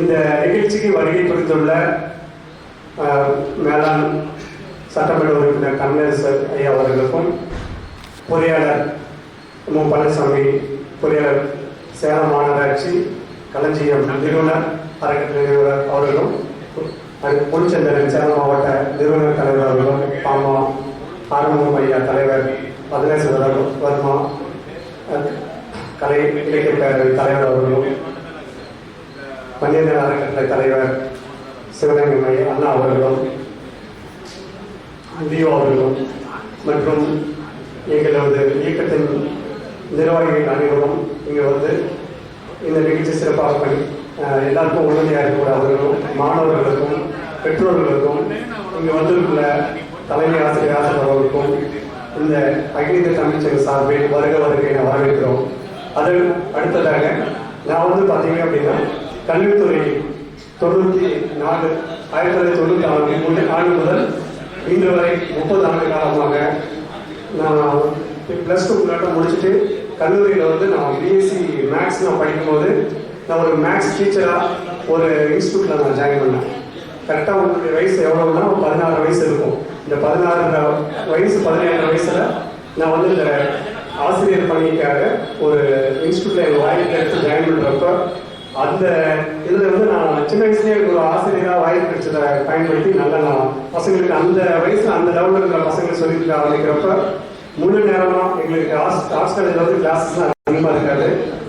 இந்த நிகழ்ச்சிக்கு வருகை குறித்துள்ள ஆஹ், மேலாண் சட்டமன்ற உறுப்பினர் கமலேசர் ஐயா அவர்களுக்கும் பொறியாளர் மு. பழனிசாமி பொறியாளர் சேலம் மாநகராட்சி களஞ்சியம் நிறுவனர் அறக்கட்டளை நிறுவனர் அவர்களும் அது பொன்சந்திரன் சேலம் மாவட்ட நிறுவனர் தலைவர் அவர்களும் பாமா ஆரம்பம் ஐயா தலைவர் பதினேஸ்வரர் வர்மா கலை இலக்கிய பேரவை தலைவர் அவர்களும் மனிதநல அறக்கட்டளை தலைவர் சிவகங்கை அண்ணா அவர்களும் லியோ அவர்களும் மற்றும் எங்களது இயக்கத்தின் நிர்வாகிகள் அனைவரும் இங்கே வந்து இந்த நிகழ்ச்சி சிறப்பாக பண்ணி எல்லாருக்கும் உறுதியாக இருக்கக்கூடிய அவர்களும் மாணவர்களுக்கும் பெற்றோர்களுக்கும் இங்கே வந்திருக்கிற தலைமை ஆசிரியர் ஆசிரியர் அவர்களுக்கும் இந்த அகில தமிழ்ச்சங்க சார்பில் வருக வருகை என வரவேற்கிறோம். அது அடுத்ததாக நான் வந்து பார்த்தீங்க அப்படின்னா கல்வித்துறை தொண்ணூற்றி நாலு ஆயிரத்தி தொள்ளாயிரத்தி தொண்ணூற்றி நாலு ஆண்டு முதல் இன்று வரை முப்பது ஆண்டு காலமாக நான் ப்ளஸ் டூ முன்னாடி முடிச்சுட்டு கல்லூரியில் வந்து நான் பிஎஸ்சி மேக்ஸ் நான் படிக்கும்போது நான் ஒரு மேக்ஸ் டீச்சராக ஒரு இன்ஸ்டியூட்டில் நான் ஜாயின் பண்ணேன். கரெக்டாக உங்களுடைய வயசு எவ்வளோன்னா ஒரு பதினாறு வயசு இருக்கும். இந்த பதினாறு வயசு பதினேழு வயசில் நான் வந்து இந்த ஆசிரியர் பணிக்காக ஒரு இன்ஸ்டியூட்டில் எங்கள் வாய்ப்பு எடுத்து ஜாயின் பண்ணுறப்ப அந்த இதில் வந்து நான் சின்ன வயசுலேயே ஒரு ஆசிரியரா வாய்ப்பு கிடைச்சதை பயன்படுத்தி நல்லா நான் பசங்களுக்கு அந்த வயசில் அந்த லெவலில் இருக்கிற பசங்களுக்கு சொல்லி கொடுக்க ஆரம்பிக்கிறப்ப முழு நேரமா எங்களுக்கு ஹாஸ்டல் ஏதாவது கிளாஸஸ் அதிகமாக இருக்காது.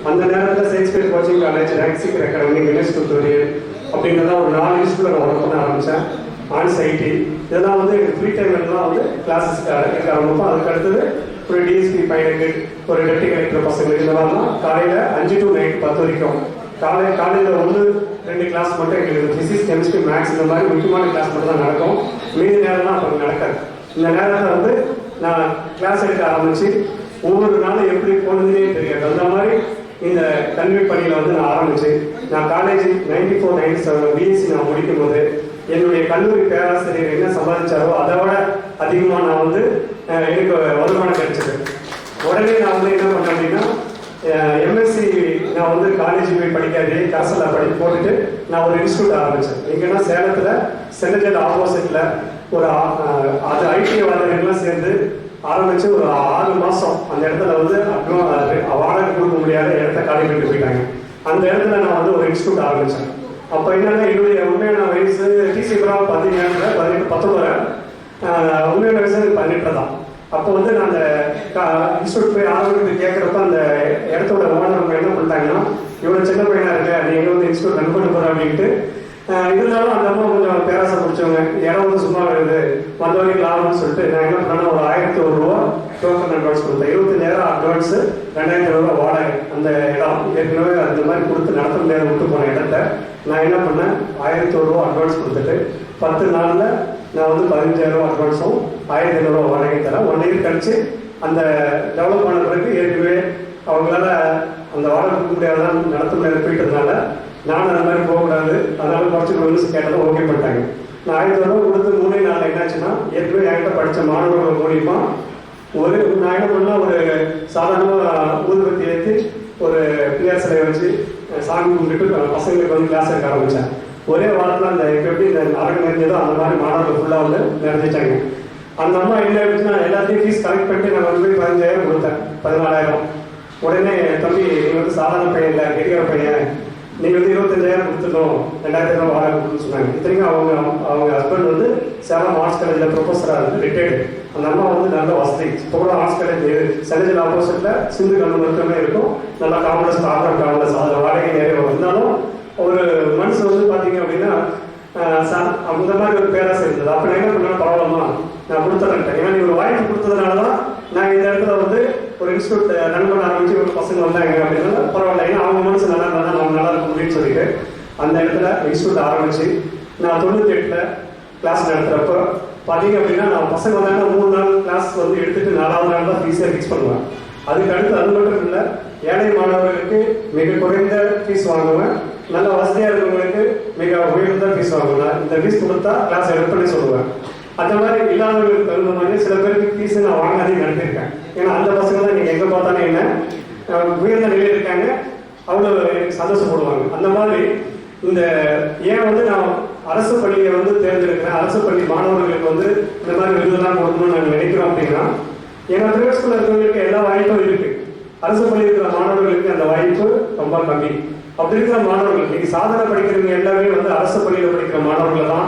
அந்த நேரத்தில் ஷேக்ஸ்பியர் கோச்சிங் காலேஜ் ரேக்ஸிக் அகாடமி கணேஷ் துத்தூரியல் அப்படின்றத ஒரு நாலு இன்ஸ்டியூட்டில் நான் ஒர்க் பண்ண ஆரம்பிச்சேன். ஆன்ஸ் ஐடி இதெல்லாம் வந்து ஃப்ரீ டைம்லாம் வந்து கிளாஸஸ் கேட்க ஆரம்பிப்போம். அதுக்கு அடுத்தது ஒரு டிஎஸ்பி பையனுக்கு ஒரு டெப்டி கலெக்டர் பசங்களுக்கு இதெல்லாம் காலையில் அஞ்சு டு நைட் பத்து வரைக்கும். காலை காலையில் ஒன்று ரெண்டு கிளாஸ் மட்டும் எங்களுக்கு ஃபிசிக்ஸ் கெமிஸ்ட்ரி மேக்ஸ் இந்த மாதிரி முக்கியமான கிளாஸ் மட்டும் தான் நடக்கும். மீதி நேரம்லாம் அப்போ நடக்காது. இந்த நேரத்தில் வந்து நான் கிளாஸ் எடுக்க ஆரம்பிச்சு ஒவ்வொரு நாளும் எப்படி போனதுன்னே தெரியாது. அந்த மாதிரி இந்த கல்வி பணியில் வந்து நான் ஆரம்பிச்சு நான் college ninety four ninety seven BSc நான் முடிக்கும் போது என்னுடைய கல்லூரி பேராசிரியர் என்ன சம்பாதிச்சாரோ அதை விட அதிகமாக நான் வந்து எனக்கு வருமானம் கிடைச்சது. உடனே நான் வந்து என்ன பண்ணேன் அப்படின்னா எம்எஸ்சி நான் வந்து காலேஜ் போய் படிக்காதே கரசலில் படி போட்டுட்டு நான் ஒரு இன்ஸ்டியூட் ஆரம்பித்தேன் எங்கன்னா சேலத்தில் சென்ட்ரல் ஆப்போசிட்டில் ஒரு அது ஐடிஐ வளர்கள்லாம் சேர்ந்து ஆரம்பிச்சு ஒரு ஆறு மாசம் அந்த இடத்துல வந்து அப்புறம் வாடகை கொடுக்க முடியாத இடத்த காலி பண்ணிட்டு போயிட்டாங்க. அந்த இடத்துல நான் வந்து ஒரு இன்ஸ்டியூட் ஆரம்பிச்சேன். அப்ப என்னன்னா என்னுடைய உண்மையான வயசு டிசி புறம் பதினேழு பதினெட்டு பத்தொன்பது உண்மையான வயசு பதினெட்டு தான். அப்போ வந்து நான் அந்த இன்ஸ்டியூட் போய் ஆரம்பிக்கிறது கேட்குறப்ப அந்த இடத்தோட ஓனர் என்ன பண்ணிட்டாங்கன்னா இவ்வளோ சின்ன பையனா இருக்கு நீ எங்க வந்து இன்ஸ்டியூட் ரன் பண்ண போற? அப்படின்ட்டு இருந்தாலும் அந்த அம்மா கொஞ்சம் பேராசை பிடிச்சவங்க இடம் வந்து சும்மா வருது வந்தவரைக்கும் லாபம்னு சொல்லிட்டு நான் என்ன பண்ணேன் ஒரு ஆயிரத்தி ஒரு ரூபா டோக்கன் அட்வான்ஸ் கொடுத்தேன். இருபத்தஞ்சாயிரம் அட்வான்ஸ் ரெண்டாயிரத்தி ரூபா வாடகை அந்த இடம். ஏற்கனவே அந்த மாதிரி கொடுத்து நடத்த முடியாத விட்டு போன இடத்த நான் என்ன பண்ணேன் ஆயிரத்தி ஒரு ரூபா அட்வான்ஸ் கொடுத்துட்டு பத்து நாளில் நான் வந்து பதினஞ்சாயிரம் ரூபா அட்வான்ஸும் ஆயிரத்தி ஐநூறுரூவா வாடகை தரேன். ஒன் இயர் கழிச்சு அந்த டெவலப் பண்ண பிறகு ஏற்கனவே அவங்களால அந்த வாடகை கொடுக்க முடியாதான் நடத்த முடியாது போயிட்டதுனால நானும் அந்த மாதிரி போகக்கூடாது. அதனால குறைச்சி வந்து கேட்டதும் ஓகே பண்ணிட்டாங்க. நான் ஆயிரத்தி ரூபா கொடுத்து மூணே நாள் என்னாச்சுன்னா ஏற்கனவே என்கிட்ட படித்த மாணவர்கள் மூலியமா ஒரு நான் என்ன பண்ணா ஒரு சாதாரணமாக ஊதுபத்தி ஏற்றி ஒரு பிள்ளையார் சிலையை வச்சு சாமி கும்பிட்டு பசங்களுக்கு வந்து கிளாஸ் எடுக்க ஆரம்பித்தேன் ஒரே வாரத்தில் அந்த எப்படி இந்த நாடகம் நிறைஞ்சதோ அந்த மாதிரி மாணவர்கள் ஃபுல்லாக வந்து நிறைஞ்சிட்டாங்க. அந்த அம்மா என்ன ஆயிடுச்சுன்னா எல்லாத்தையும் ஃபீஸ் கலெக்ட் பண்ணிட்டு நான் வந்து போய் பதினஞ்சாயிரம் கொடுத்தேன். பதினாலாயிரம். உடனே தம்பி நீ வந்து சாதாரண பையன் இல்லை கெடிகார பையன். நீங்க வந்து இருபத்தஞ்சாயிரம் கொடுத்துட்டோம் ரெண்டாயிரத்தி ஐநூறு வாடகை கொடுத்துன்னு சொன்னாங்க. இத்தனைக்கும் அவங்க அவங்க ஹஸ்பண்ட் வந்து சேலம் ஆர்ட்ஸ் காலேஜில் ப்ரொஃபஸராக இருந்து ரிட்டையர்டு அந்த அம்மா வந்து நல்ல வசதி. இப்போ கூட ஆர்ட்ஸ் காலேஜ் சென்னையில் ஆப்போசிட்ல சிந்து கல்லூரி மட்டுமே இருக்கும். நல்லா காம்ப்ளெக்ஸ் ஆர்டர் காம்ப்ளெக்ஸ் அதில் வாடகை நிறைய வந்தாலும் இருந்தாலும் ஒரு மனுஷன் வந்து பார்த்தீங்க அப்படின்னா அந்த மாதிரி ஒரு பேராசை இருந்தது. அப்ப என்ன பண்ணாலும் பரவாயில்லமா நான் கொடுத்துறேன். ஏன்னா நீ ஒரு வாய்ப்பு கொடுத்ததுனால தான் நான் இந்த இடத்துல வந்து ஒரு இன்ஸ்டியூட் நண்பன் ஆரம்பிச்சு ஒரு பசங்க வந்தாங்க அப்படின்னா பரவாயில்ல. ஏன்னா அவங்க மனசு நல்லா இருந்தா நம்ம நல்லா இருக்கும் அப்படின்னு சொல்லிட்டு அந்த இடத்துல இன்ஸ்டியூட் ஆரம்பிச்சு நான் தொண்ணூத்தி எட்டில் கிளாஸ் நடத்துறப்ப பார்த்தீங்க அப்படின்னா நான் பசங்க வந்தாங்கன்னா மூணு நாள் கிளாஸ் வந்து எடுத்துட்டு நாலாவது நாள் தான் ஃபீஸே ஃபிக்ஸ் பண்ணுவேன். அதுக்கு அடுத்து அது மட்டும் இல்லை ஏழை மாணவர்களுக்கு மிக குறைந்த ஃபீஸ் வாங்குவேன். நல்ல வசதியாக இருக்கிறவங்களுக்கு மிக உயர்ந்த ஃபீஸ் வாங்குவேன். இந்த ஃபீஸ் கொடுத்தா கிளாஸ் எடுப்பேன்னு சொல்லுவேன். அந்த மாதிரி இல்லாதவர்களுக்கு தகுந்த மாதிரி சில பேருக்கு ஃபீஸ் நான் வாங்காதே நடத்திருக்கேன் ஏன்னா அந்த பசங்க தான் நீங்க எங்க பார்த்தாலும் என்ன உயர்ந்த நிலையில் இருக்காங்க அவ்வளோ சந்தோஷப்படுவாங்க. அந்த மாதிரி இந்த ஏன் வந்து நான் அரசு பள்ளியை வந்து தேர்ந்தெடுக்கிறேன் அரசு பள்ளி மாணவர்களுக்கு வந்து இந்த மாதிரி விருதுலாம் கொடுக்கணும்னு நாங்கள் நினைக்கிறோம் அப்படின்னா ஏன்னா பிரைவேட் ஸ்கூல்ல இருக்கிறவங்களுக்கு எல்லா வாய்ப்பும் இருக்கு. அரசு பள்ளி இருக்கிற மாணவர்களுக்கு அந்த வாய்ப்பு ரொம்ப கம்மி. அப்படி இருக்கிற மாணவர்கள் இன்னைக்கு சாதனை படிக்கிறவங்க எல்லாமே வந்து அரசு பள்ளியில் படிக்கிற மாணவர்கள் தான்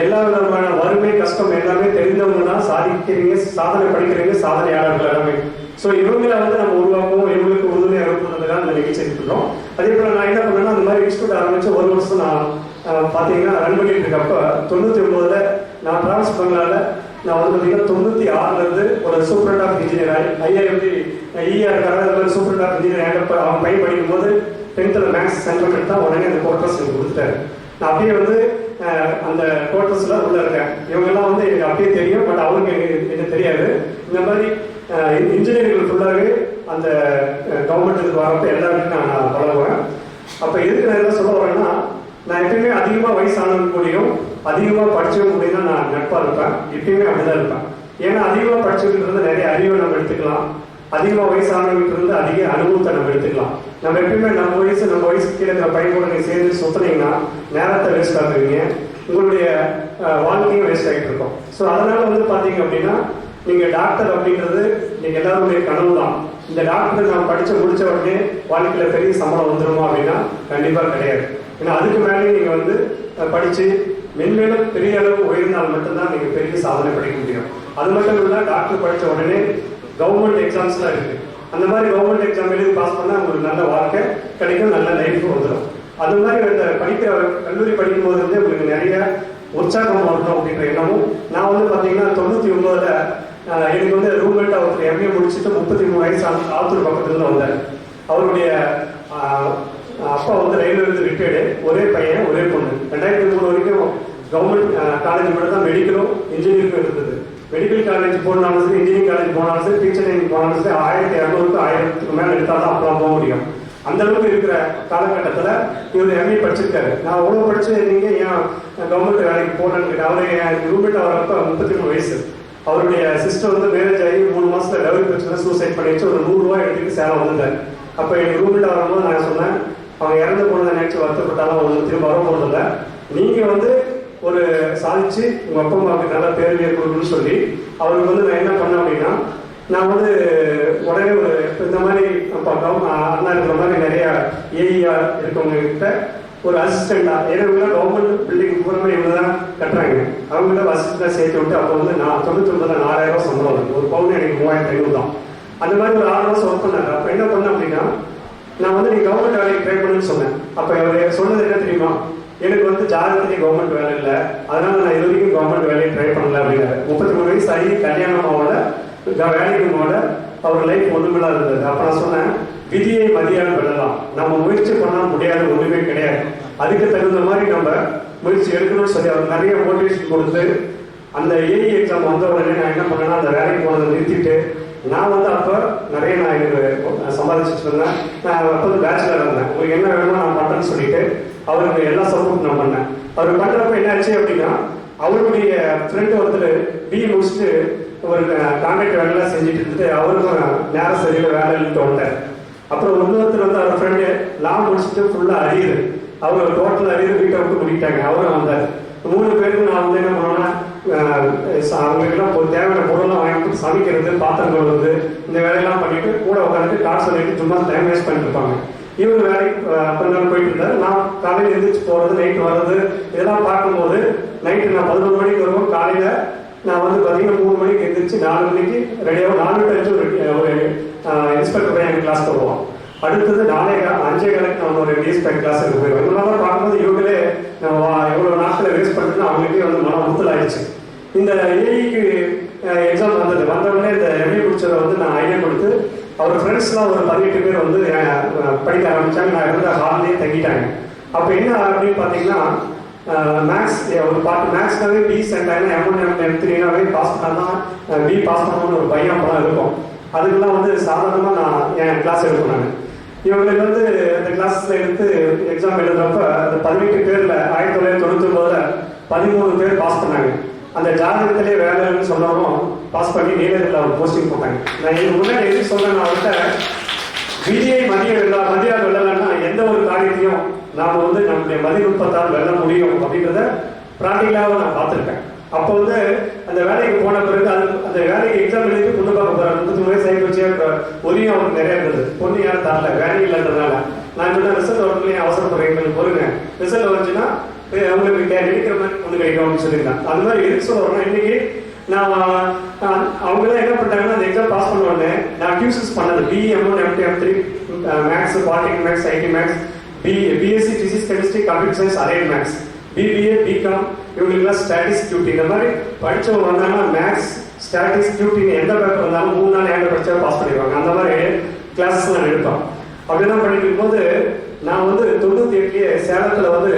எல்லா விதமான வறுமை கஷ்டம் எல்லாமே தெரிந்தவங்க தான் சாதிக்கிறீங்க சாதனை படிக்கிறீங்க சாதனையாளர்கள் எல்லாமே. ஸோ இவங்களை வந்து நம்ம உருவாக்குவோம் இவங்களுக்கு உறுதுணையாக இருப்பதுக்காக அந்த நிகழ்ச்சி இருக்கிறோம் அதே போல நான் என்ன பண்ணேன்னா அந்த மாதிரி இன்ஸ்டியூட் ஆரம்பிச்சு ஒரு வருஷம் நான் அஹ், பார்த்தீங்கன்னா ரன் பண்ணிட்டு இருக்கப்ப தொண்ணூத்தி ஒன்பதுல நான் டிராவல்ஸ் பண்ணால நான் வந்து பார்த்தீங்கன்னா தொண்ணூத்தி ஆறுல இருந்து ஒரு சூப்பரண்ட் ஆஃப் இன்ஜினியர் ஆகி IIMT ER superintendent of engineer ஆகிட்டப்ப அவன் பையன் படிக்கும் போது டென்த்தில் மேக்ஸ் சென்டர் தான் உடனே அந்த கோர்ட்டர்ஸ் எனக்கு கொடுத்துட்டாரு. நான் அப்படியே வந்து அந்த கோட்டர்ஸ்ல உள்ள இருக்கேன் இவங்கெல்லாம் வந்து எனக்கு அப்படியே தெரியும் பட் அவருக்கு எனக்கு எனக்கு தெரியாது. இந்த மாதிரி இன்ஜினியரிங் ஃபுல்லாகவே அந்த கவர்மெண்ட்டுக்கு வரப்ப எல்லாருக்கும் நான் பழகுவேன் அப்போ எதுக்கு நான் என்ன சொல்ல வரேன்னா நான் எப்பயுமே அதிகமாக வயசானவங்க கூடயும் அதிகமாக படிச்சவங்க கூடயும் தான் நான் நட்பாக இருப்பேன். எப்பயுமே அப்படிதான் இருப்பேன். ஏன்னா அதிகமாக படிச்சவங்க நிறைய அறிவை நம்ம எடுத்துக்கலாம். அதிகமாக வயசானவங்க இருந்து அதிக அனுபவத்தை நம்ம எடுத்துக்கலாம். நம்ம எப்பயுமே நம்ம வயசு நம்ம வயசு கீழே இருக்கிற பையன் சேர்ந்து சுத்துனீங்கன்னா நேரத்தை வேஸ்ட் ஆகுவீங்க உங்களுடைய வாழ்க்கையும் வேஸ்ட் ஆகிட்டு இருக்கும். ஸோ அதனால வந்து பார்த்தீங்க அப்படின்னா நீங்க டாக்டர் அப்படின்றது நீங்க எல்லாருடைய கனவு தான் இந்த டாக்டர் நான் படிச்சு முடிச்ச உடனே வாழ்க்கையில பெரிய சம்பளம் வந்துருமா அப்படின்னா கண்டிப்பா கிடையாது. ஏன்னா அதுக்கு மேலே நீங்க வந்து படித்து படிச்சு மென்மேலும் பெரிய அளவு உயர்ந்தால் மட்டும்தான் நீங்க பெரிய சாதனை படிக்க முடியும். அது மட்டும் இல்லை டாக்டர் படித்த உடனே கவர்மெண்ட் எக்ஸாம்ஸ்லாம் இருக்கு. அந்த மாதிரி கவர்மெண்ட் எக்ஸாம் எழுதி பாஸ் பண்ணா உங்களுக்கு நல்ல வாழ்க்கை கிடைக்கும் நல்ல லைஃப் வந்துடும் அது மாதிரி அந்த படிக்கிற கல்லூரி படிக்கும் போது வந்து உங்களுக்கு நிறைய உற்சாகம் வரணும் அப்படின்ற எண்ணமும் நான் வந்து பாத்தீங்கன்னா தொண்ணூத்தி ஒன்பதுல எனக்கு வந்து ரூம்மேட் ஒருத்தர் எம்ஏ முடிச்சுட்டு முப்பத்தி மூணு வயசு ஆ- ஆத்தூர் பக்கத்துல வந்தேன் வந்தார். அவருடைய அப்பா வந்து ரயில்வே ரிட்டையர்டு ஒரே பையன் ஒரே பொண்ணு. ரெண்டாயிரத்தி மூணு வரைக்கும் கவர்மெண்ட் காலேஜ் மட்டும் தான் மெடிக்கலும் இன்ஜினியரிங்கும் இருந்தது. மெடிக்கல் காலேஜ் போனாலும் சரி இன்ஜினியரிங் காலேஜ் போனாலும் சரி டீச்சர் ட்ரைனிங் போனாலும் சரி ஆயிரத்தி இரநூறுக்கு ஆயிரத்துக்கு மேல எடுத்தால் தான் அப்புறம் போக முடியும். அந்த அளவுக்கு இருக்கிற காலகட்டத்தில் இவர் எம்ஏ படிச்சிருக்காரு. நான் அவ்வளோ படிச்சு நீங்க ஏன் கவர்மெண்ட் வேலைக்கு போனேன்னு கேட்டேன். அவரு என் ரூம்மேட் வரப்போ முப்பத்தி மூணு வயசு. அவருடைய சிஸ்டர் வந்து மேரேஜ் ஆகி மூணு மாசத்துல டெவலப் பிரச்சனை சூசைட் பண்ணிச்சு ஒரு நூறுரூவா ரூபாய் எடுத்துட்டு சேலம் வந்திருந்தார் அப்ப எங்க ரூம்மேட் வரும்போது நான் சொன்னேன் அவங்க இறந்து போனதை நினைச்சு வருத்தப்பட்டாலும் அவங்க திரும்ப வர போறதில்ல நீங்க வந்து ஒரு சாதிச்சு உங்க அப்பா அம்மாவுக்கு நல்ல பேருமையை கொடுக்கணும்னு சொல்லி அவருக்கு வந்து நான் என்ன பண்ணேன் அப்படின்னா நான் வந்து உடனே ஒரு இந்த மாதிரி பார்த்தோம் அண்ணா இருக்கிற மாதிரி நிறைய ஏஐஆர் இருக்கவங்க கிட்ட ஒரு அசிஸ்டண்டா ஏன்னா கவர்மெண்ட் பில்டிங் பூரா இவங்க தான் கட்டுறாங்க அவங்கள அசிஸ்டண்டா சேர்த்து விட்டு அப்போ வந்து நான் தொண்ணூத்தி ஒன்பதுல நாலாயிரம் ரூபாய் சம்பளம் ஒரு பவுன் எனக்கு மூவாயிரத்தி ஐநூறு தான். அந்த மாதிரி ஒரு ஆறு மாசம் ஒர்க் பண்ணாங்க. அப்ப என்ன பண்ண அப்படின்னா நான் வந்து நீ கவர்மெண்ட் வேலைக்கு ட்ரை பண்ணுன்னு சொன்னேன். அப்ப அவர் சொன்னது என்ன தெரியுமா? எனக்கு வந்து ஜாதகத்திலே கவர்மெண்ட் வேலை இல்லை. அதனால நான் இது வரைக்கும் கவர்மெண்ட் வேலையை ட்ரை பண்ணல அப்படின்னாரு. முப்பத்தி மூணு வயசு ஆகி கல்யாணம் ஆகல. வேலைக்கு அவர் லைஃப் ஒண்ணுமில்லா இருந்தது. அப்ப நான் சொன்னேன் விதியை மதியானம் விடலாம். நம்ம முயற்சி பண்ணா முடியாத ஒண்ணுமே கிடையாது. அதுக்கு தகுந்த மாதிரி நம்ம முயற்சி எடுக்கணும்னு சொல்லி அவர் நிறைய மோட்டிவேஷன் கொடுத்து அந்த ஏஇ எக்ஸாம் வந்த உடனே நான் என்ன பண்ணேன்னா அந்த வேலைக்கு போனதை நிறுத்திட்டு நான் வந்து அப்ப நிறைய நான் எனக்கு சம்பாதிச்சுட்டு இருந்தேன். நான் அப்போ பேச்சுலர் இருந்தேன். உங்களுக்கு என்ன வேணுமோ நான் பண்றேன்னு சொல்லிட்டு அவருக்கு எல்லா சப்போர்ட் நான் பண்ணேன். அவர் பண்றப்ப என்னாச்சு அப்படின்னா அவருடைய ஃப்ரெண்டு ஒருத்தர் பிஇ முடிச்சுட்டு ஒரு கான்ட்ராக்ட் வேலைலாம் செஞ்சுட்டு இருந்துட்டு அவருக்கும் நேரம் சரியாக வேலை இல்லைன்னு வந்தார் அப்புறம் இன்னொருத்தர் வந்து அவர் ஃப்ரெண்டு லா முடிச்சுட்டு ஃபுல்லா அறியுது அவங்க டோட்டல் அறியுது வீட்டை விட்டு முடிக்கிட்டாங்க அவரும் வந்தார். மூணு பேருக்கு நான் வந்து என்ன பண்ணேன்னா அவங்களுக்குலாம் தேவையான பொருள்லாம் வாங்கிட்டு சமைக்கிறது பாத்திரம் கழுவுறது இந்த வேலையெல்லாம் பண்ணிட்டு கூட உட்காந்துட்டு காசு சொல்லிட்டு சும்மா டைம் வேஸ்ட் பண்ணிட்டு இருப்பாங்க. இவங்க வேலைக்கு கொஞ்ச நாள் போயிட்டு இருந்தாரு நான் காலையில் எழுந்திரிச்சு போறது நைட் வர்றது இதெல்லாம் பார்க்கும்போது நைட்டு நான் பதினொரு மணிக்கு வருவோம். காலையில நான் வந்து பார்த்தீங்கன்னா மூணு மணிக்கு எழுந்திரிச்சு நாலு மணிக்கு ரெடியாக நாலு மணி அஞ்சு ஒரு இன்ஸ்பெக்டர் பையன் கிளாஸ் போடுவோம் அடுத்தது நாளே அஞ்சே கணக்கு நம்ம ஒரு டிஎஸ்பெக்ட் கிளாஸ் போயிடுவோம் இந்த பார்க்கும்போது இவங்களே நம்ம எவ்வளோ நாட்கள் வேஸ்ட் பண்ணுறது அவங்களுக்கே வந்து மன உறுத்தல் ஆயிடுச்சு. இந்த ஏஐக்கு எக்ஸாம் வந்தது. வந்தவொடனே இந்த எம்ஏ முடிச்சதை வந்து நான் ஐடியா கொடுத்து அவர் ஃப்ரெண்ட்ஸ்லாம் ஒரு பதினெட்டு பேர் வந்து படிக்க ஆரம்பிச்சாங்க. நான் இருந்த ஹால்லேயே தங்கிட்டாங்க. அப்போ என்ன அப்படின்னு பார்த்தீங்கன்னா மேக்ஸ் ஒரு பாட்டு மேக்ஸ்னாவே பி சென்ட் ஆகினா எம் ஒன் எம் எம் த்ரீனாவே பாஸ் பண்ணால் பி பாஸ் பண்ணணும்னு ஒரு பையன் படம் இருக்கும். அதுக்கெல்லாம் வந்து சாதாரணமாக நான் என் கிளாஸ் எடுப்பேன் நான். இவங்களுக்கு வந்து இந்த கிளாஸில் எடுத்து எக்ஸாம் எழுதுறப்ப அந்த பதினெட்டு பேரில் ஆயிரத்தி தொள்ளாயிரத்தி தொண்ணூற்றி ஒன்பதுல பதிமூணு பேர் பாஸ் பண்ணாங்க. அந்த ஜாதகத்திலே வேலைன்னு சொன்னாலும் பாஸ் பண்ணி நீலகிரியில் அவர் போஸ்டிங் போட்டாங்க. நான் இதுக்கு முன்னாடி எதுக்கு சொல்றேன் அவர்கிட்ட விதியை மதிய விழா மதியால் வெல்லலன்னா எந்த ஒரு காரியத்தையும் நாம் வந்து நம்முடைய மதிநுட்பத்தால் வெல்ல முடியும் அப்படின்றத ப்ராக்டிக்கலாக நான் பார்த்துருக்கேன். அப்போ வந்து அந்த வேலைக்கு போன பிறகு அது அந்த வேலைக்கு எக்ஸாம் எழுதி பொண்ணு பார்க்க போறாரு. முப்பத்தி வயசு ஆகி போச்சு ஒரியும் அவருக்கு நிறைய இருந்தது. பொண்ணு யாரும் தரல வேலை இல்லைன்றதுனால. நான் சொன்ன ரிசல்ட் வரணும் அவசரப்படுறேன். பொறுங்க ரிசல்ட் வந்துச்சுன்னா அவங்களுக்கு கே- நினைக்கிற மாதிரி வந்து கிடைக்கும் சொல்லியிருக்காங்க அது மாதிரி எதுக்கு சொல்ல வரேன்னா இன்னைக்கு நான் அவங்களாம் என்ன பண்ணிட்டாங்கன்னா அந்த எக்ஸாம் பாஸ் பண்ண உடனே நான் டியூசஸ் பண்ணது. BMO M one MT M three maths polytechnic maths IT maths B BSc physics chemistry computer science அரைட் maths BBA BCom இவங்களுக்குலாம் ஸ்டாட்டிஸ் டியூட்டி இந்த மாதிரி படித்தவங்க வந்தாங்கன்னா மேக்ஸ் ஸ்டாட்டிஸ் டியூட்டி எந்த பேப்பர் வந்தாலும் மூணு நாள் ஏழு படிச்சா பாஸ் பண்ணிடுவாங்க. அந்த மாதிரி கிளாஸஸ் நான் எடுப்பேன் அப்படிலாம் பண்ணிட்டு இருக்கும்போது நான் வந்து தொண்ணூத்தி எட்டுலேயே சேலத்துல வந்து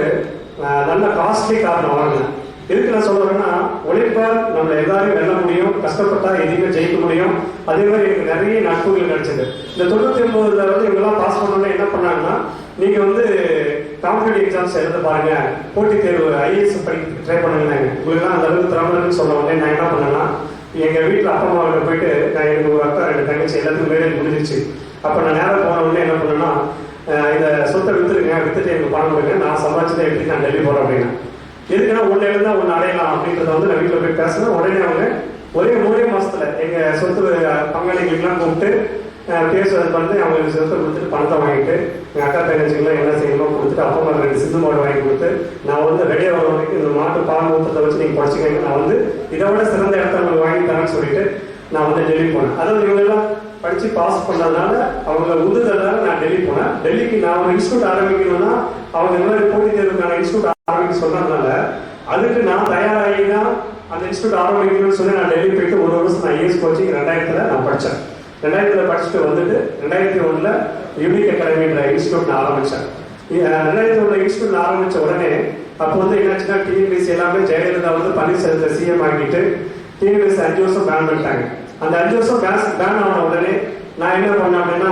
நல்ல காஸ்ட்லி காரணம் வாங்கினேன். எதுக்கு நான் சொல்றேன்னா உழைப்பால் நம்ம எல்லாரையும் வெல்ல முடியும் கஷ்டப்பட்டா எதையுமே ஜெயிக்க முடியும். அதே மாதிரி எனக்கு நிறைய நட்புகள் கிடைச்சது. இந்த தொண்ணூத்தி ஒன்பதுல வந்து இவங்கெல்லாம் பாஸ் பண்ணோன்னே என்ன பண்ணாங்கன்னா நீங்க வந்து காம்படிட்டிவ் எக்ஸாம்ஸ் எழுத பாருங்க. போட்டித் தேர்வு ஐஏஎஸ் படிக்க ட்ரை பண்ணுங்க. உங்களுக்கு அந்த அளவுக்கு திறமைன்னு சொன்ன உடனே நான் என்ன பண்ணேன்னா எங்க வீட்டுல அப்பா அம்மா கிட்ட போயிட்டு நான் எனக்கு ஒரு அக்கா ரெண்டு தங்கச்சி எல்லாத்துக்கும் மேரேஜ் முடிஞ்சிச்சு அப்ப நான் நேரம் போன உடனே என்ன பண்ணேன்னா இந்த சொத்தை விற்றுருங்க விற்றுட்டு எனக்கு பணம் கொடுங்க. நான் சம்பாதிச்சதை எப்படி நான் டெல்லி போகிறேன் அப்படின்னா. எதுக்குன்னா உடனே எழுந்தா ஒன்று அடையலாம் அப்படின்றத வந்து நான் வீட்டில் போய் பேசினேன் உடனே அவங்க ஒரே மூணே மாதத்தில் எங்கள் சொத்து பங்காளிகளுக்கெல்லாம் கூப்பிட்டு பேசுவது பண்ணி அவங்களுக்கு சொத்தை கொடுத்துட்டு பணத்தை வாங்கிட்டு எங்கள் அக்கா தங்கச்சிங்கெல்லாம் என்ன செய்யணுமோ கொடுத்துட்டு அப்பா அம்மா ரெண்டு சிந்து மாடு வாங்கி கொடுத்து நான் வந்து வெளியே வர வரைக்கும் இந்த மாட்டு பால் மூத்தத்தை வச்சு நீங்கள் படிச்சுக்கங்க. நான் வந்து இதை விட சிறந்த இடத்த உங்களுக்கு வாங்கி தரேன்னு சொல்லிட்டு நான் வந்து டெல்லி போனேன். அதாவது இவங்க படித்து படிச்சு பாஸ் பண்ணதுனால அவங்க உந்துதலால நான் டெல்லி போனேன். டெல்லிக்கு நான் ஒரு இன்ஸ்டியூட் ஆரம்பிக்கணும்னா அவங்க இந்த மாதிரி போட்டித் தேர்வுக்கான இன்ஸ்டியூட் ஆரம்பிக்க சொன்னதுனால அதுக்கு நான் தயாராகி தான் அந்த இன்ஸ்டியூட் ஆரம்பிக்கணும்னு சொல்லி நான் டெல்லி போயிட்டு ஒரு வருஷம் நான் இஎஸ் கோச்சிங் ரெண்டாயிரத்துல நான் படித்தேன் ரெண்டாயிரத்துல படிச்சுட்டு வந்துட்டு ரெண்டாயிரத்தி ஒன்றில் யூனிக் அகாடமின்ற இன்ஸ்டியூட் நான் ஆரம்பித்தேன் ரெண்டாயிரத்தி ஒன்று இன்ஸ்டியூட் ஆரம்பித்த உடனே அப்போ வந்து என்னாச்சுன்னா டிஎன்பிசி எல்லாமே ஜெயலலிதா வந்து பன்னீர்செல்வத்தை சிஎம் ஆகிட்டு டிஎன்பிசி அஞ்சு வருஷம் பேன் பண்ணிட்டாங்க. அந்த அஞ்சு வருஷம் பேன் பேன் ஆன உடனே நான் என்ன பண்ணேன் அப்படின்னா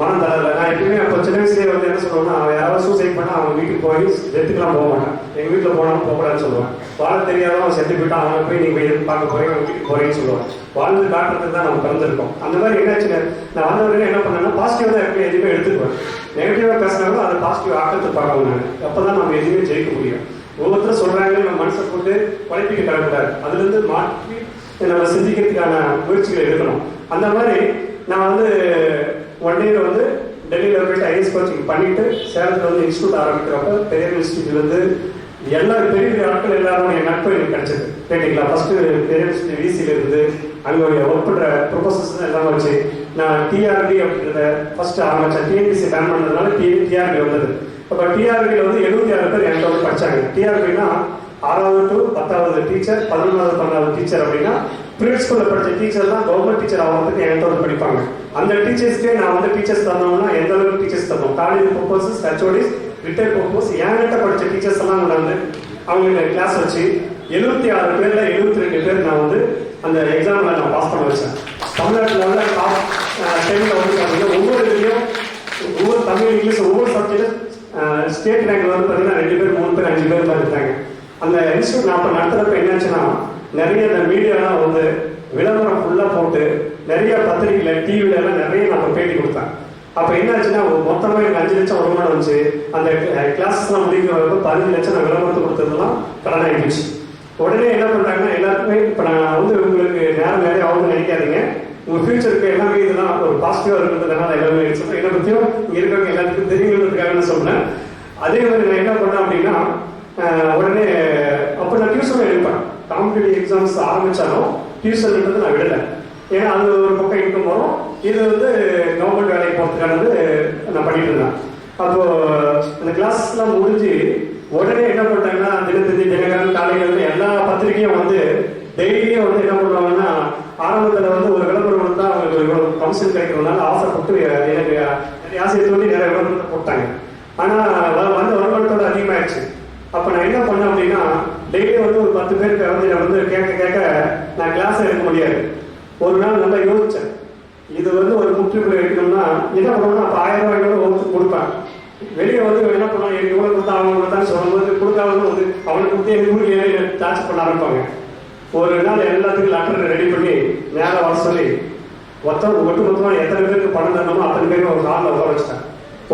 மனம் தரல நான் எப்பயுமே அப்போ சின்ன வயசுலேயே வந்து என்ன சொல்லுவேன்னா அவன் யாராவது சூசைட் பண்ணா அவன் வீட்டுக்கு போய் டெத்துக்கெல்லாம் போக மாட்டான். எங்க வீட்டில் போனாலும் போகக்கூடாதுன்னு சொல்லுவான். வாழ தெரியாதவன் அவன் செத்து போயிட்டான். அவனை போய் நீங்க எதுக்கு பார்க்க போறீங்க அவன் வீட்டுக்கு போறேன்னு சொல்லுவான். வாழ்ந்து காட்டுறதுக்கு தான் நம்ம பிறந்திருக்கோம். அந்த மாதிரி என்னாச்சு நான் வந்த உடனே என்ன பண்ணேன்னா பாசிட்டிவ் தான் எப்பயும் எதுவுமே எடுத்துக்குவேன். நெகட்டிவா பேசினாலும் அதை பாசிட்டிவ் ஆக்கத்து பார்க்கணும் நான். அப்பதான் நம்ம எதுவுமே ஜெயிக்க முடியும். ஒவ்வொருத்தரும் சொல்றாங்க நம்ம மனசை போட்டு குழப்பிக்க கிடக்கூடாது அதுல இருந்து மாற்றி நம்ம சிந்திக்கிறதுக்கான முயற்சிகளை எடுக்கணும். அந்த மாதிரி நான் வந்து ஒன் டேல வந்து டெல்லியில் போயிட்டு ஐஎஸ் கோச்சிங் பண்ணிட்டு சேலத்தில் வந்து இன்ஸ்டியூட் ஆரம்பிக்கிறப்ப பெரிய இன்ஸ்டியூட்லேருந்து எல்லா பெரிய பெரிய ஆட்கள் எல்லாரும் என் நட்பு எனக்கு கிடைச்சது. கேட்டீங்களா? ஃபர்ஸ்ட் பெரிய இன்ஸ்டியூட் விசியில் இருந்து அங்கே ஒர்க் பண்ணுற ப்ரொஃபசர்ஸ் எல்லாம் வச்சு நான் டிஆர்பி அப்படின்றத ஃபர்ஸ்ட் ஆரம்பித்தேன் டிஎன்பிசி பேன் பண்ணதுனால டி டிஆர்பி வந்தது. அப்போ டிஆர்பியில் வந்து எழுபத்தி ஆறு பேர் என்கிட்ட வந்து படித்தாங்க டிஆர்பின்னா ஆறாவது டு பத்தாவது டீச்சர் பதினொன்றாவது பன்னெண்டாவது டீச்சர் அப்படின்னா பிரைவேட் ஸ்கூல்ல படிச்ச டீச்சர் தான் கவர்மெண்ட் டீச்சர் ஆகிறதுக்கு என்கிட்ட படிப்பாங்க. அந்த டீச்சர்ஸ்க்கே நான் வந்து டீச்சர்ஸ் தந்தோம்னா எந்த அளவுக்கு டீச்சர்ஸ் தந்தோம் college professors HODs retire purpose என்கிட்ட படிச்ச டீச்சர்ஸ் எல்லாம் கொண்டாந்து அவங்க கிளாஸ் வச்சு எழுபத்தி ஆறு பேர்ல எழுபத்தி ரெண்டு பேர் நான் வந்து அந்த எக்ஸாம்ல நான் பாஸ் பண்ண வச்சேன். தமிழ்நாட்டில் வந்து டாப் டென்ல வந்து பார்த்தீங்கன்னா ஒவ்வொரு இதுலையும் ஒவ்வொரு தமிழ் இங்கிலீஷ் ஒவ்வொரு சப்ஜெக்ட் ஸ்டேட் ரேங்க்ல வந்து பார்த்தீங்கன்னா ரெண்டு பேர் மூணு பேர் அஞ்சு பேர் தான் இருக்காங்க அந்த இன்ஸ்டியூட் நான் அப்போ நடத்துறப்ப என்னாச்சுன்னா நிறைய இந்த மீடியாலாம் வந்து விளம்பரம் ஃபுல்லாக போட்டு நிறைய பத்திரிகையில டிவில எல்லாம் நிறைய நான் பேட்டி கொடுத்தேன். அப்போ என்னாச்சுன்னா மொத்தமாக எனக்கு அஞ்சு லட்சம் வருமானம் வந்துச்சு. அந்த கிளாஸஸ்லாம் முடிக்கிறப்ப பதினஞ்சு லட்சம் நான் விளம்பரத்தை கொடுத்ததுலாம் கடன் ஆகிடுச்சு உடனே என்ன பண்றாங்கன்னா எல்லாருக்குமே இப்போ நான் வந்து உங்களுக்கு நேரம் நிறைய ஆகும்னு நினைக்காதீங்க. உங்க ஃபியூச்சருக்கு எல்லாமே இதெல்லாம் ஒரு பாசிட்டிவா இருக்கிறதுனால எல்லாமே சொல்றேன் என்னை பத்தியும் இங்க இருக்கிறவங்க எல்லாத்துக்கும் தெரியுங்கிறதுக்காக நான் சொன்னேன். அதே மாதிரி நான் என்ன பண்ணேன் அப்படின்னா இருப்பேன் டியூஷன் காம்படிட்டிவ் எக்ஸாம்ஸ் ஆரம்பிச்சாலும் டியூஷன்ன்றது நான் விடலை. ஏன்னா அது ஒரு பக்கம் இருக்கும் வரும். இது வந்து கவர்மெண்ட் வேலைக்கு போகிறதுக்கானது நான் பண்ணிட்டு இருந்தேன். அப்போ அந்த கிளாஸ்லாம் முடிஞ்சு உடனே என்ன பண்ணிட்டாங்கன்னா தினத்தந்தி தினகரன் காலையில் எல்லா பத்திரிகையும் வந்து டெய்லியும் வந்து என்ன பண்ணுவாங்கன்னா ஆரம்பத்தில் வந்து ஒரு விளம்பரம் தான் அவங்களுக்கு இவ்வளோ கமிஷன் கிடைக்கிறதுனால ஆசைப்பட்டு எனக்கு ஆசையை தோண்டி நிறைய விளம்பரத்தை போட்டாங்க. ஆனால் வந்து வருமானத்தோட அதிகமாயிடுச்சு. அப்போ நான் என்ன பண்ணேன் அப்படின்னா டெய்லி வந்து ஒரு பத்து பேருக்கு வந்து நான் வந்து கேட்க கேட்க நான் கிளாஸ் எடுக்க முடியாது. ஒரு நாள் நல்லா யோசிச்சேன். இது வந்து ஒரு முற்றுப்புள்ளி எடுக்கணும்னா என்ன பண்ணுவோம்னா அப்போ ஆயிரம் ரூபாய் கூட ஒருத்தர் கொடுப்பேன் வெளியே வந்து என்ன பண்ணுவாங்க எனக்கு இவ்வளோ கொடுத்தா அவங்க கொடுத்தான்னு சொல்லும்போது கொடுக்காம வந்து அவனுக்கு கொடுத்து எனக்கு கொடுக்க டார்ச் பண்ண ஆரம்பிப்பாங்க. ஒரு நாள் எல்லாத்துக்கும் லெட்டர் ரெடி பண்ணி மேலே வர சொல்லி மொத்தம் ஒட்டு மொத்தமாக எத்தனை பேருக்கு பணம் தரணுமோ அத்தனை பேருக்கு ஒரு காலில் உட்கார வச்சுட்டேன்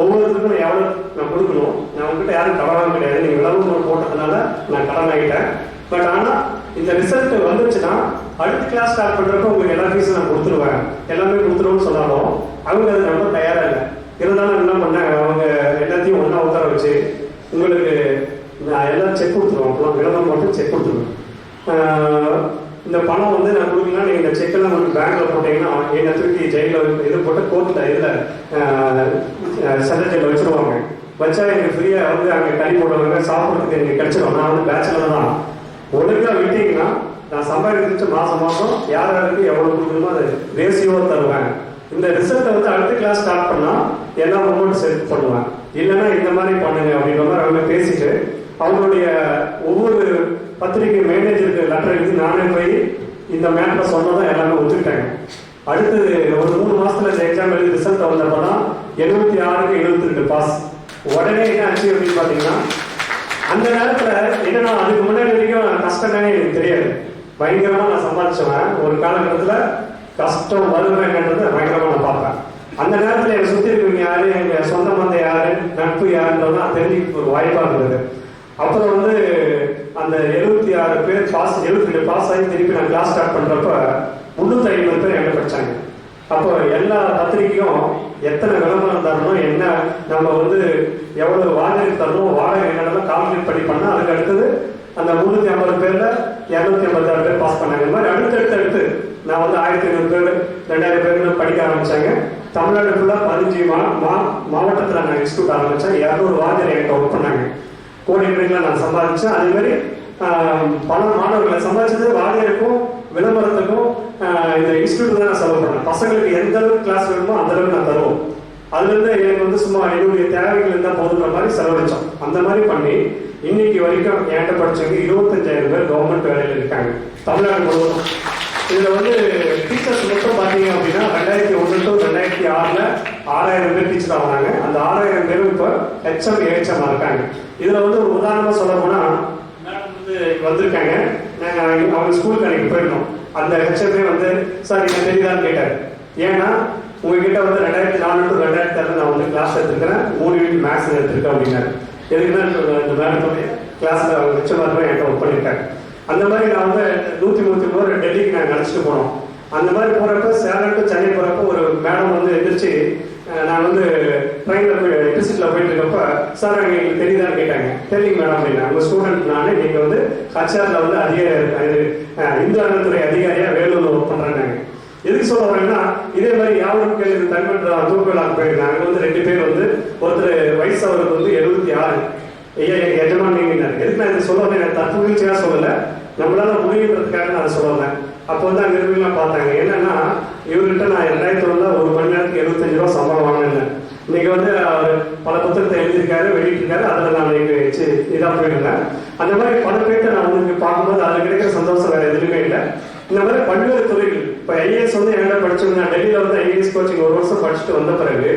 ஒவ்வொருத்தருக்கும் நான் எவ்வளோ நான் கொடுக்கணும். நான் உங்ககிட்ட யாரும் கடனாக கிடையாது. நீங்கள் விளம்பரம் போட்டதுனால நான் கடன் ஆகிட்டேன் பட் ஆனால் இந்த ரிசல்ட் வந்துச்சுன்னா அடுத்த கிளாஸ் ஸ்டார்ட் பண்ணுறப்ப உங்களுக்கு எல்லா ஃபீஸும் நான் கொடுத்துருவேன். எல்லாமே கொடுத்துருவோம்னு சொன்னாலும் அவங்க அது ரொம்ப தயாராக இல்லை. இருந்தாலும் என்ன பண்ணேன்? அவங்க எல்லாத்தையும் ஒன்றா உட்கார வச்சு உங்களுக்கு நான் எல்லாம் செக் கொடுத்துருவேன். அப்பெல்லாம் விளம்பரம் மட்டும் செக் கொடுத்துருவேன். இந்த பணம் வந்து நான் கொடுக்கலாம் நீங்கள் இந்த செக்கெல்லாம் வந்து பேங்க்ல போட்டீங்கன்னா என்னை தூக்கி ஜெயிலில் இது போட்டு கோர்ட்டில் இதில் சட்ட ஜெயிலில் வச்சிருவாங்க. வச்சா எனக்கு ஃப்ரீயாக வந்து அங்கே தண்ணி போடுவாங்க சாப்பிட்றதுக்கு எனக்கு கிடைச்சிடும் நான் வந்து பேச்சுலர் தான். ஒழுங்கா விட்டீங்கன்னா நான் சம்பாதிச்சு மாசம் மாசம் யார் யாருக்கு எவ்வளவு கொடுக்கணுமோ அது ரேசியோ தருவேன். இந்த ரிசல்ட்டை வந்து அடுத்த கிளாஸ் ஸ்டார்ட் பண்ணா எல்லா அமௌண்ட் செலக்ட் பண்ணுவேன். இல்லைன்னா இந்த மாதிரி பண்ணுங்க அப்படின்ற மாதிரி அவங்க பேசிட்டு அவங்களுடைய ஒவ்வொரு பத்திரிகை மேனேஜருக்கு லெட்டர் எழுதி நானே போய் இந்த மேட்ரை சொன்னதான் எல்லாமே ஒத்துக்கிட்டாங்க. அடுத்தது ஒரு மூணு மாசத்துல இந்த எக்ஸாம் எழுதி ரிசல்ட் வந்தப்பதான் எழுபத்தி ஆறுக்கு எழுபத்தி ரெண்டு பாஸ் உடனே என்ன ஆச்சு அப்படின்னு பாத்தீங்கன்னா அந்த நேரத்துல என்னன்னா அதுக்கு முன்னாடி வரைக்கும் கஷ்டமே எனக்கு தெரியாது. பயங்கரமா நான் சம்பாதிச்சவன். ஒரு காலகட்டத்துல கஷ்டம் வறுமைன்றது பயங்கரமா நான் பார்ப்பேன். அந்த நேரத்துல என்னை சுத்தி இருக்கவங்க யாரு? எங்க சொந்த பந்தம் யாரு? நட்பு யாருன்றதுலாம் தெரிஞ்சுக்க ஒரு வாய்ப்பா இருந்தது. அப்புறம் வந்து அந்த எழுபத்தி ஆறு பேர் பாஸ் எழுபத்தி ரெண்டு பாஸ் ஆகி திருப்பி நான் கிளாஸ் ஸ்டார்ட் பண்றப்ப முன்னூத்தி ஐம்பது பேர் என்ன படிச்சாங்க. அப்போ எல்லா பத்திரிக்கையும் எத்தனை விளம்பரம் தரணும் என்ன நம்ம வந்து எவ்வளவு வாடகை தரணும் வாடகை என்னென்ன கால்குலேட் பண்ணி பண்ணா அதுக்கு அடுத்தது அந்த முன்னூத்தி ஐம்பது பேர்ல இருநூத்தி ஐம்பத்தாறு பேர் பாஸ் பண்ணாங்க. இந்த மாதிரி அடுத்தடுத்து அடுத்து நான் வந்து ஆயிரத்தி ஐநூறு பேர் ரெண்டாயிரம் பேர் படிக்க ஆரம்பிச்சாங்க. தமிழ்நாடு ஃபுல்லா பதினஞ்சு மா மாவட்டத்தில் நான் இன்ஸ்டியூட் ஆரம்பிச்சேன். இரநூறு வாஜர் என்கிட்ட ஒர்க் பண்ணாங்க. கோடிக்கணக்கில் நான் சம்பாதிச்சேன். அதே மாதிரி பல மாணவர்களை சம்பாதிச்சது வாரியருக்கும் விளம்பரத்துக்கும் இந்த இன்ஸ்டியூட் தான் நான் செலவு பண்ணேன். பசங்களுக்கு எந்த அளவுக்கு கிளாஸ் வேணுமோ அந்த அளவுக்கு நான் தருவோம். அதுல இருந்து எனக்கு வந்து சும்மா என்னுடைய தேவைகள் இருந்தால் போதுன்ற மாதிரி செலவழிச்சோம். அந்த மாதிரி பண்ணி இன்னைக்கு வரைக்கும் என்கிட்ட படிச்சவங்க இருபத்தஞ்சாயிரம் பேர் கவர்மெண்ட் வேலையில் இருக்காங்க. தமிழ்நாடு முழுவதும். இதுல வந்து டீச்சர்ஸ் மட்டும் பாத்தீங்க அப்படின்னா ரெண்டாயிரத்தி ஒன்று டு ரெண்டாயிரத்தி ஆறுல ஆறாயிரம் பேர் டீச்சர் ஆகுறாங்க அந்த ஆறாயிரம் பேரும் இப்போ ஹெச்எம் ஏஹெச்எம் இருக்காங்க. இதுல வந்து ஒரு உதாரணமா சொல்ல போனா மேடம் வந்து வந்திருக்காங்க. நாங்க அவங்க- ஸ்கூலுக்கு அன்னைக்கு போயிருந்தோம். அந்த ஹெச்எம்ஏ வந்து சார் நீங்க தெரியுதான்னு கேட்டாரு. ஏன்னா உங்ககிட்ட வந்து ரெண்டாயிரத்தி நாலு டு ரெண்டாயிரத்தி ஆறு நான் வந்து கிளாஸ் எடுத்திருக்கிறேன். மூணு யூனிட் மேக்ஸ் எடுத்திருக்கேன் அப்படின்னாரு. எதுக்குன்னா இந்த மேடத்துடைய கிளாஸ்ல அவங்க ஹெச்எம்ஆர் என்கிட்ட ஒர்க் பண்ணியிருக்காங்க அந்த மாதிரி நான் வந்து நூத்தி முப்பத்தி மூணு டெல்லிக்கு நாங்கள் அழைச்சிட்டு போனோம். அந்த மாதிரி போறப்ப சேலம் டு சென்னை போறப்ப ஒரு மேடம் வந்து எந்திரிச்சு நான் வந்து ட்ரெயின்ல போய் எலக்ட்ரிசிட்டியில் போயிட்டு இருக்கப்ப சார் எங்களுக்கு தெரியுதான்னு கேட்டாங்க. தெரியுங்க மேடம் அப்படின்னா உங்க ஸ்டூடெண்ட் நானே நீங்க வந்து ஹச்ஆர்ல வந்து அதிகாரி இது, இந்து அறநிலைத்துறை அதிகாரியா வேலூர்ல ஒர்க் பண்றேன்னாங்க. எதுக்கு சொல்ல வரேன்னா இதே மாதிரி யாரும் கேள்வி தன்மன்ற தூக்கலாக்கு போயிருந்தாங்க அங்கே வந்து ரெண்டு பேர் வந்து ஒருத்தர் வயசு அவருக்கு வந்து எழுபத்தி ஆறு. ஐயா எஜமான் நீங்க எதுக்கு நான் இதை சொல்ல வரேன்? எனக்கு தத்துவீழ்ச்சியாக சொல்லலை. நம்மளால முடியுன்றதுக்காக நான் சொல்லல அப்போ வந்து அங்கே இருக்கவங்களாம் பார்த்தாங்க. என்னன்னா இவர்கிட்ட நான் ரெண்டாயிரத்தி ஒன்றில் ஒரு மணி நேரத்துக்கு எழுபத்தஞ்சு ரூபா சம்பளம் வாங்கினேன். இன்னைக்கு வந்து அவர் பல புத்தகத்தை எழுதியிருக்காரு வெளியிட்டிருக்காரு. அதில் நான் இன்னைக்கு இதாக போயிருந்தேன் அந்த மாதிரி பல பேர்த்த நான் உங்களுக்கு பார்க்கும்போது அதில் கிடைக்கிற சந்தோஷம் வேற எதுவுமே இல்லை. இந்த மாதிரி பல்வேறு துறைகள் இப்போ ஐஏஎஸ் வந்து என்ன படிச்சோம் நான் வந்து ஐஏஎஸ் கோச்சிங் ஒரு வருஷம் படிச்சுட்டு வந்த பிறகு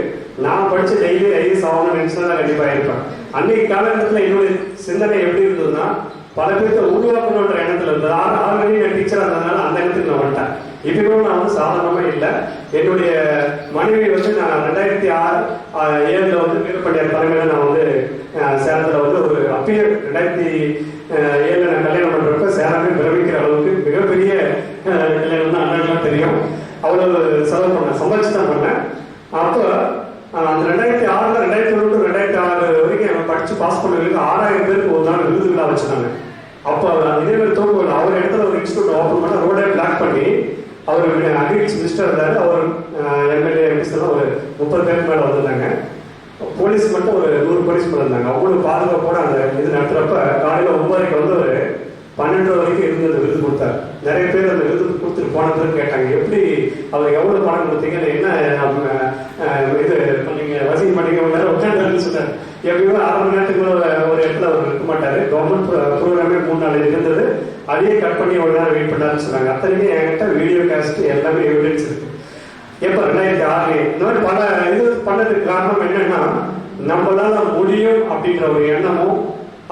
நான் படிச்சு டெய்லி ஐஏஎஸ் ஆகணும்னு நினைச்சு தான் கண்டிப்பாக இருப்பேன். அன்னைக்கு காலகட்டத்தில் என்னுடைய சிந்தனை எப்படி இருந்ததுன்னா பல பேர்த்த உருவாக்கணுன்ற எண்ணத்துல இருந்தது ஆறு ஆல்ரெடி நான் டீச்சர் இருந்ததுனால அந்த இடத்துக்கு நான் வந்துட்டேன். இப்பயும் நான் வந்து சாதாரணமா இல்லை. என்னுடைய மனைவி வந்து நான் ரெண்டாயிரத்தி ஆறு ஏழுல வந்து வீரப்பண்டியார் தலைமையில நான் வந்து சேலத்துல வந்து ஒரு அப்பயே ரெண்டாயிரத்தி ஏழுல நான் கல்யாணம் பண்றப்ப சேலமே பிரமிக்கிற அளவுக்கு மிகப்பெரிய கல்யாணம் தான் அண்ணனுக்குலாம் தெரியும். அவ்வளவு செலவு பண்ணேன். சம்பாதிச்சு தான் பண்ணேன். அப்போ அந்த ரெண்டாயிரத்தி ஆறுல ரெண்டாயிரத்தி ஒன்று ரெண்டாயிரத்தி ஆறு வரைக்கும் படிச்சு பாஸ் பண்ணவங்களுக்கு ஆறாயிரம் பேருக்கு ஒரு நாள் விருது விழா வச்சிருந்தாங்க. அப்போ இதே மாதிரி தோல்வி அவர் இடத்துல ஒரு இன்ஸ்டியூட் ஓப்பன் பண்ண ரோடே பிளாக் பண்ணி அவர் அக்ரிகல்ச்சர் மினிஸ்டர் இருந்தார். அவர் எம்எல்ஏ எம்பிஸ் எல்லாம் ஒரு முப்பது பேருக்கு மேலே வந்திருந்தாங்க. போலீஸ் மட்டும் ஒரு நூறு போலீஸ் பண்ணிருந்தாங்க அவ்வளோ பாதுகாப்போட அந்த இது நடத்துறப்ப காலையில் ஒன்பதரைக்கு வந்து ஒரு பன்னெண்டு வரைக்கும் இருந்து அந்த விருது கொடுத்தாரு. நிறைய பேர் அந்த விருது கொடுத்துட்டு போன பிறகு கேட்டாங்க. எப்படி அவர் எவ்வளவு பணம் கொடுத்தீங்க? என்ன நம்ம, இது பண்ணீங்க? வசதி பண்ணீங்க? ஒரு நேரம் சொன்னார். எப்படியோ அரை மணி நேரத்துக்குள்ள ஒரு இடத்துல அவர் இருக்க மாட்டாரு. கவர்மெண்ட் ப்ரோக்ராமே மூணு நாள் இருந்தது. அதையே கட் பண்ணி ஒரு நேரம் வெயிட் பண்ணாருன்னு சொன்னாங்க. அத்தனையுமே என்கிட்ட வீடியோ காஸ்ட் எல்லாமே எவிடன்ஸ் இருக்கு. எப்ப ரெண்டாயிரத்தி ஆறு இந்த மாதிரி பல இது பண்ணதுக்கு காரணம் என்னன்னா நம்மளால முடியும் அப்படின்ற ஒரு எண்ணமும்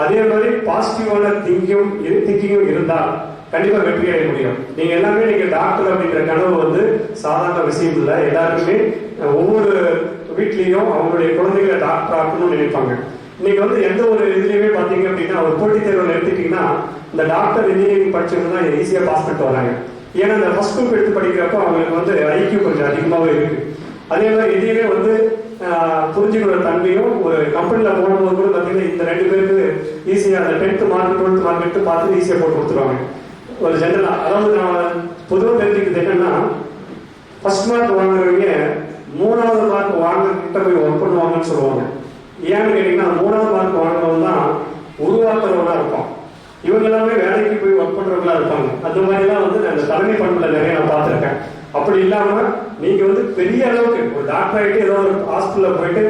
அதே மாதிரி பாசிட்டிவான திங்கியும் திங்கிங்கும் இருந்தால் கண்டிப்பா வெற்றி அடைய முடியும். நீங்க எல்லாமே நீங்க டாக்டர் அப்படிங்கிற கனவு வந்து சாதாரண விஷயம் இல்லை. எல்லாருக்குமே ஒவ்வொரு வீட்லேயும் அவங்களுடைய குழந்தைகளை டாக்டர் ஆக்கணும்னு நினைப்பாங்க. இன்னைக்கு வந்து எந்த ஒரு இதுலயுமே பார்த்தீங்க அப்படின்னா ஒரு போட்டித் தேர்வில் எடுத்துட்டீங்கன்னா இந்த டாக்டர் இன்ஜினியரிங் படிச்சவங்க தான் ஈஸியாக பாஸ் பண்ணிட்டு வராங்க. ஏன்னா இந்த ஃபர்ஸ்ட் குரூப் எடுத்து படிக்கிறப்போ அவங்களுக்கு வந்து ஐக்கியம் கொஞ்சம் அதிகமாகவே இருக்கு. அதே மாதிரி எதையுமே வந்து புரிஞ்சுக்கிற தன்மையும் ஒரு கம்பெனியில் போடும்போது கூட பார்த்தீங்கன்னா இந்த ரெண்டு பேருக்கு ஈஸியாக அந்த டென்த்து மார்க் டுவெல்த் மார்க் எடுத்து பார்த்து ஈஸியாக போட்டு கொடுத்துருவாங்க. ஒரு ஜென்ரலாக அதாவது நான் பொதுவாக தெரிஞ்சுக்கிறது என்னன்னா ஃபர்ஸ்ட் மார்க் வாங்குறவங்க மூணாவது மார்க் வாங்கிட்ட போய் ஒர்க் பண்ணுவாங்கன்னு சொல்லுவாங்க. ஏன்னு கேட்டீங்கன்னா மூணாவது மார்க் வாங்கினவங்க தான் உருவாக்குறவனா இருப்பான். இவங்க எல்லாமே வேலைக்கு போய் ஒர்க் பண்றவங்களா இருப்பாங்க. அந்த மாதிரிலாம் வந்து நான் தலைமை பண்புல நிறைய நான் பார்த்துருக்கேன். அப்படி இல்லாம நீங்க வந்து பெரிய அளவுக்கு ஒரு டாக்டர் ஆகிட்டு ஏதோ ஒரு ஹாஸ்பிட்டல்ல போயிட்டு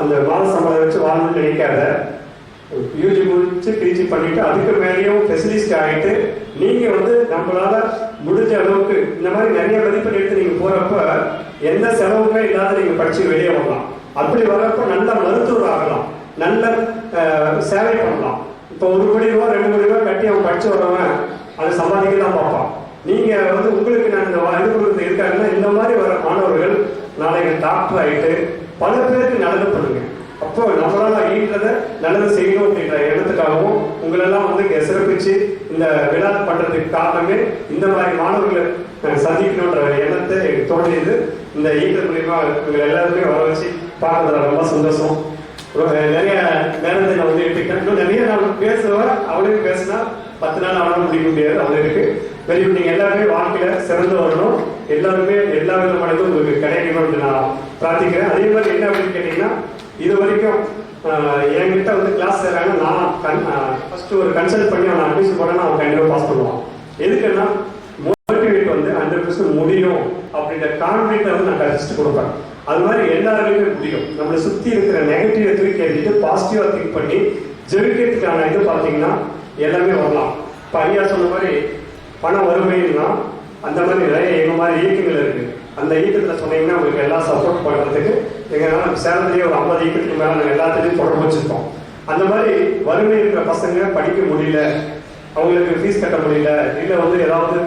அந்த மாத சம்பளம் வச்சு வாழணும்னு நினைக்காத. யூஜி முடிச்சு பிஜி பண்ணிட்டு அதுக்கு மேலேயும் ஸ்பெஷலிஸ்ட் ஆகிட்டு நீங்க வந்து நம்மளால முடிஞ்ச அளவுக்கு இந்த மாதிரி நிறைய மதிப்பெண் எடுத்து நீங்க போறப்ப எந்த செலவுமே இல்லாத நீங்க படிச்சு வெளியே வரலாம். அப்படி வரப்ப நல்ல மருத்துவர் ஆகலாம். நல்ல சேவை பண்ணலாம். இப்போ ஒரு கோடி ரூபா ரெண்டு கோடி ரூபா கட்டி அவன் படிச்சு வரவன் அதை சம்பாதிக்க தான் பார்ப்பான். நீங்க வந்து உங்களுக்கு நான் இந்த இது இருக்காங்கன்னா இந்த மாதிரி வர மாணவர்கள் நாளைக்கு டாக்டர் ஆகிட்டு பல பேருக்கு நல்லது பண்ணுங்க. அப்போ நம்மளால ஈன்றத நல்லது செய்யணும் அப்படின்ற எண்ணத்துக்காகவும் உங்களெல்லாம் வந்து சிறப்பிச்சு இந்த விழா பண்றதுக்கு காரணமே இந்த மாதிரி மாணவர்களை அஹ், சந்திக்கணுன்ற எண்ணத்தை எனக்கு தோன்றியது. இந்த ஈட்டர் மூலியமா உங்களை எல்லாருமே வர வச்சு பார்க்கறதுல ரொம்ப சந்தோஷம். நிறைய நேரத்தை நான் வந்து எடுத்துக்கிட்டேன். நிறைய நான் பேசுவேன் அவளையும் பேசினா பத்து நாள் அவனால முடிக்க முடியாது. அவளுக்கு வெரி நீங்க எல்லாருமே வாழ்க்கையில சிறந்து வரணும். எல்லாருமே எல்லா விதமானதும் உங்களுக்கு கிடைக்கணும் நான் பிரார்த்திக்கிறேன். அதே மாதிரி என்ன அப்படின்னு கேட்டீங்கன்னா இது வரைக்கும் என்கிட்ட வந்து கிளாஸ் சேராங்க நான் ஃபர்ஸ்ட் ஒரு கன்சல்ட் பண்ணி அவனை அட்மிஷன் போனா அவன் கண்டிப்பாக பாஸ் பண்ணுவான். எதுக்குன்னா மோட்டிவேட் வந்து ஹண்ட்ரட் பர்சன்ட் முடியும் அப்படின்ற கான்ஃபிடென்ட் வந்து நான் கழிச்சுட்டு கொடுப்பேன். அது மாதிரி எல்லாருமே முடியும். நம்மளை சுத்தி இருக்கிற நெகட்டிவ் தூக்கி எறிஞ்சிட்டு பாசிட்டிவா திங்க் பண்ணி ஜெயிக்கிறதுக்கான இது பார்த்தீங்கன்னா எல்லாமே வரலாம். இப்போ ஐயா சொன்ன மாதிரி பண வறுமைன்னா அந்த மாதிரி நிறைய எங்க மாதிரி இயக்கங்கள் இருக்கு. அந்த இயக்கத்துல சொன்னீங்கன்னா உங்களுக்கு எல்லாம் சப்போர்ட் பண்றதுக்கு எங்களால சேலத்துலேயே ஒரு ஐம்பது இயக்கத்துக்கு மேல நாங்கள் எல்லாத்துலேயும் தொடர்பு வச்சிருக்கோம். அந்த மாதிரி வறுமை இருக்கிற பசங்க படிக்க முடியல அவங்களுக்கு ஃபீஸ் கட்ட முடியல இல்ல வந்து ஏதாவது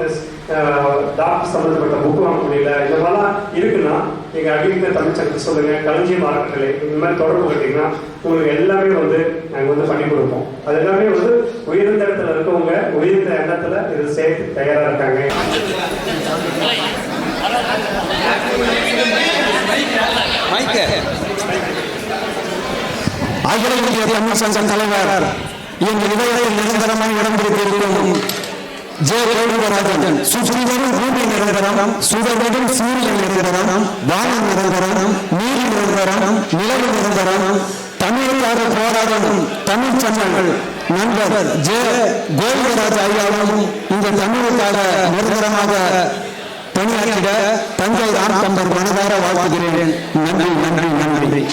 டாக்டர் சம்பந்தப்பட்ட புக் வாங்க முடியல இந்த மாதிரிலாம் இருக்குன்னா நீங்க அடிக்கிற தமிழ் சொல்லுங்க களஞ்சியம் அறக்கட்டளை இந்த மாதிரி தொடர்பு கட்டிங்கன்னா உங்களுக்கு எல்லாமே வந்து நாங்க வந்து பண்ணி கொடுப்போம். அது எல்லாமே வந்து உயர்ந்த இடத்துல இருக்கவங்க உயர்ந்த எண்ணத்துல இது சேர்த்து தயாரா இருக்காங்க. மைக்க அகில சங்கம் தலைவர் எங்கள் இதழில் நிரந்தரமாக இடம் பிடித்திருக்கிறோம் ஜே கோவிந்தராஜன் சுற்றி பூமி நிரந்தரம் சூரியன் நிரந்தரம் நீர் நிரந்தரம் நிலவு நிரந்தரம் தமிழுக்காக போராடும் சங்கங்கள் நண்பர் ஜே கோவிந்தராஜ் ஐயாவும் இந்த தமிழுக்காக நிரந்தரமாக பணியாற்றிட தஞ்சை ராம் தம்பர் மனதார வாழ்த்துகிறேன். நன்றி நன்றி நன்றி.